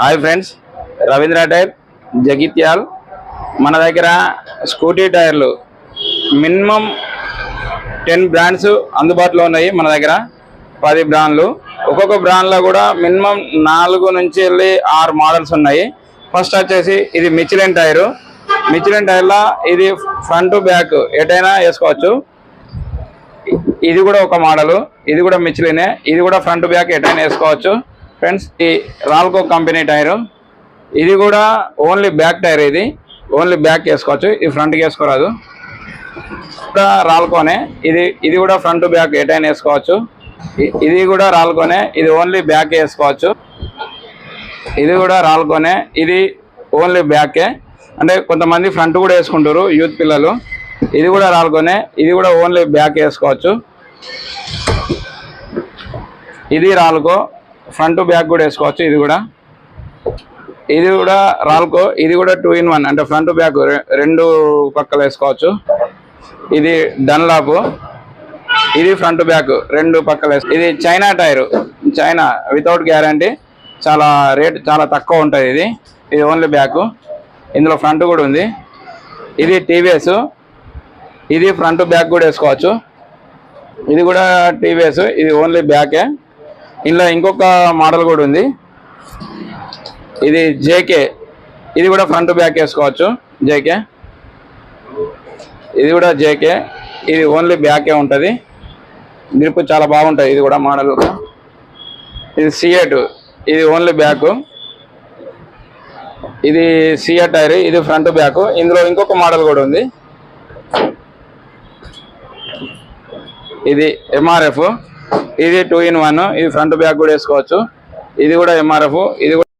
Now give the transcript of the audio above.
Hi friends Ravindra tyre Jagtial మన దగ్గర scooty టైర్లు మినిమం టెన్ బ్రాండ్స్ అందుబాటులో ఉన్నాయి మన దగ్గర. పది బ్రాండ్లు. ఒక్కొక్క బ్రాండ్లో కూడా మినిమం నాలుగు నుంచి వెళ్ళి ఆరు మోడల్స్ ఉన్నాయి. ఫస్ట్ వచ్చేసి ఇది మిచిలిన్ టైరు. మిచిలిన్ టైర్లో ఇది ఫ్రంట్ బ్యాక్ ఎటైనా వేసుకోవచ్చు. ఇది కూడా ఒక మోడల్ ఇది కూడా మిచిలినే. ఇది కూడా ఫ్రంట్ బ్యాక్ ఎటైనా వేసుకోవచ్చు. ఫ్రెండ్స్ ఈ రాల్కో కంపెనీ టైరు. ఇది కూడా ఓన్లీ బ్యాక్ టైర్ ఇది. ఓన్లీ బ్యాక్ వేసుకోవచ్చు. ఇది ఫ్రంట్కి వేసుకోరాదు. కూడా రాల్కోనే. ఇది ఇది కూడా ఫ్రంట్ బ్యాక్ ఎటైనా వేసుకోవచ్చు. ఇది కూడా రాల్కోనే. ఇది ఓన్లీ బ్యాక్ వేసుకోవచ్చు. ఇది కూడా రాల్కోనే. ఇది ఓన్లీ బ్యాకే అంటే కొంతమంది ఫ్రంట్ కూడా వేసుకుంటారు యూత్ పిల్లలు. ఇది కూడా రాల్కోనే. ఇది కూడా ఓన్లీ బ్యాక్ వేసుకోవచ్చు. ఇది రాల్కో. ఫ్రంట్ బ్యాక్ కూడా వేసుకోవచ్చు ఇది కూడా. ఇది కూడా రాల్కో ఇది కూడా టూ ఇన్ వన్ అంటే ఫ్రంట్ బ్యాక్ రెండు పక్కలు వేసుకోవచ్చు. ఇది డన్లాప్ ఇది ఫ్రంట్ బ్యాక్ రెండు పక్కలు ఇది China tyre China without guarantee. చాలా రేట్ చాలా తక్కువ ఉంటుంది ఇది. ఇది ఓన్లీ బ్యాక్. ఇందులో ఫ్రంట్ కూడా ఉంది. ఇది టీవీఎస్ ఇది ఫ్రంట్ బ్యాక్ కూడా వేసుకోవచ్చు. ఇది కూడా టీవీఎస్ ఇది ఓన్లీ బ్యాకే. ఇందులో ఇంకొక మోడల్ కూడా ఉంది. ఇది జేకే ఇది కూడా ఫ్రంట్ బ్యాక్ వేసుకోవచ్చు జేకే ఇది కూడా జేకే ఇది ఓన్లీ బ్యాకే ఉంటుంది. గ్రిప్ చాలా బాగుంటుంది ఇది కూడా మోడల్. ఇది సిఎట్ ఇది ఓన్లీ బ్యాక్. ఇది సిఎట్ టైర్ ఇది ఫ్రంట్ బ్యాక్. ఇందులో ఇంకొక మోడల్ కూడా ఉంది. ఇది ఎంఆర్ఎఫ్ ఇది టూ ఇన్ వన్ ఇది ఫ్రంట్ బ్యాక్ కూడా వేసుకోవచ్చు. ఇది కూడా ఎంఆర్ఎఫ్ ఇది కూడా